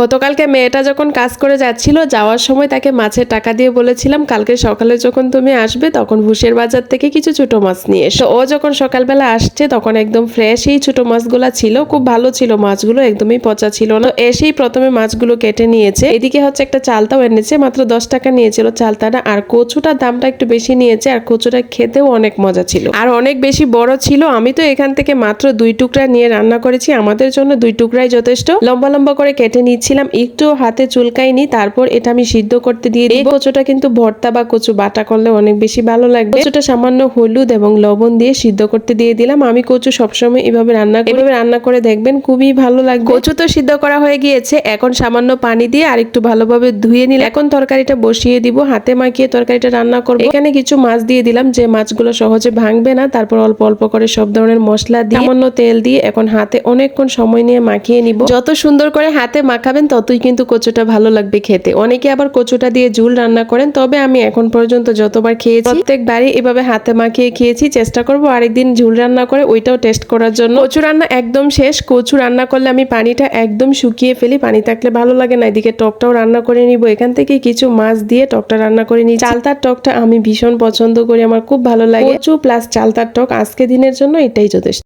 গতকালকে মেয়েটা যখন কাজ করে যাচ্ছিল, যাওয়ার সময় তাকে মাছের টাকা দিয়ে বলেছিলাম, কালকে সকালে যখন তুমি আসবে, তখন ভুষের বাজার থেকে কিছু ছোট মাছ নিয়ে এসো। ও যখন সকালবেলা আসছে, তখন একদম ফ্রেশ এই ছোট মাছগুলা ছিল, খুব ভালো ছিল মাছগুলো, একদমই পচা ছিল না। এসেই প্রথমে মাছগুলো কেটে নিয়েছে। এদিকে হচ্ছে একটা চালতাও এনেছে, মাত্র দশ টাকা নিয়েছিল চালতাটা, আর কচুটার দামটা একটু বেশি নিয়েছে, আর কচুটা খেতেও অনেক মজা ছিল। আর অনেক বেশি বড় ছিল, আমি তো এখান থেকে মাত্র দুই টুকরা নিয়ে রান্না করেছি, আমাদের জন্য দুই টুকরাই যথেষ্ট। লম্বা লম্বা করে কেটে নিচ্ছিলাম একটু হাতে চুলকাইনি তারপর এটা আমি সিদ্ধ করতে দিয়ে দিই। এই কচুটা কিন্তু ভর্তা বা কচু বাটা করলে অনেক বেশি ভালো লাগবে। কচুটা সামান্য হলুদ এবং লবণ দিয়ে সিদ্ধ করতে দিয়ে দিলাম। আমি কচু সবসময় এভাবে রান্না। এভাবে রান্না করে দেখবেন খুবই ভালো লাগবে। কচু তো সিদ্ধ করা হয়ে গিয়েছে। এখন সামান্য পানি দিয়ে আর একটু ভালোভাবে ধুয়ে নিলে এখন তরকারিটা বসিয়ে দিব। হাতে মাখিয়ে তরকারিটা রান্না করব। এখানে কিছু মাছ দিয়ে দিলাম। যে মাছগুলো সহজে ভাঙবে না, তারপর অল্প অল্প করে সব ধরনের মশলা দিয়ে সামান্য তেল দিয়ে এখন হাতে অনেকক্ষণ সময় নিয়ে মাখিয়ে নিব। যত সুন্দর করে হাতে মাখাবেন ততই কিন্তু কচুটা ভালো লাগবে খেতে। অনেকে আবার কচুটা দিয়ে ঝুল রান্না করেন, তবে আমি এখন পর্যন্ত যতবার খেয়েছি, প্রত্যেকবারই এভাবে হাতে মাখিয়ে খেয়েছি, চেষ্টা করব আরেকদিন ঝুল রান্না করে ওইটাও টেস্ট করার জন্য। কচু রান্না একদম শেষ, কচু রান্না করলে আমি পানিটা একদম শুকিয়ে ফেলি, পানি থাকলে ভালো লাগে না, এদিকে টকটাও রান্না করে নিব, এখান থেকে কিছু মাছ দিয়ে টকটা রান্না করে নিই চালতার টকটা আমি ভীষণ পছন্দ করি, আমার খুব ভালো লাগে। কচু প্লাস চালতার টক আজকে দিনের জন্য এটাই যথেষ্ট।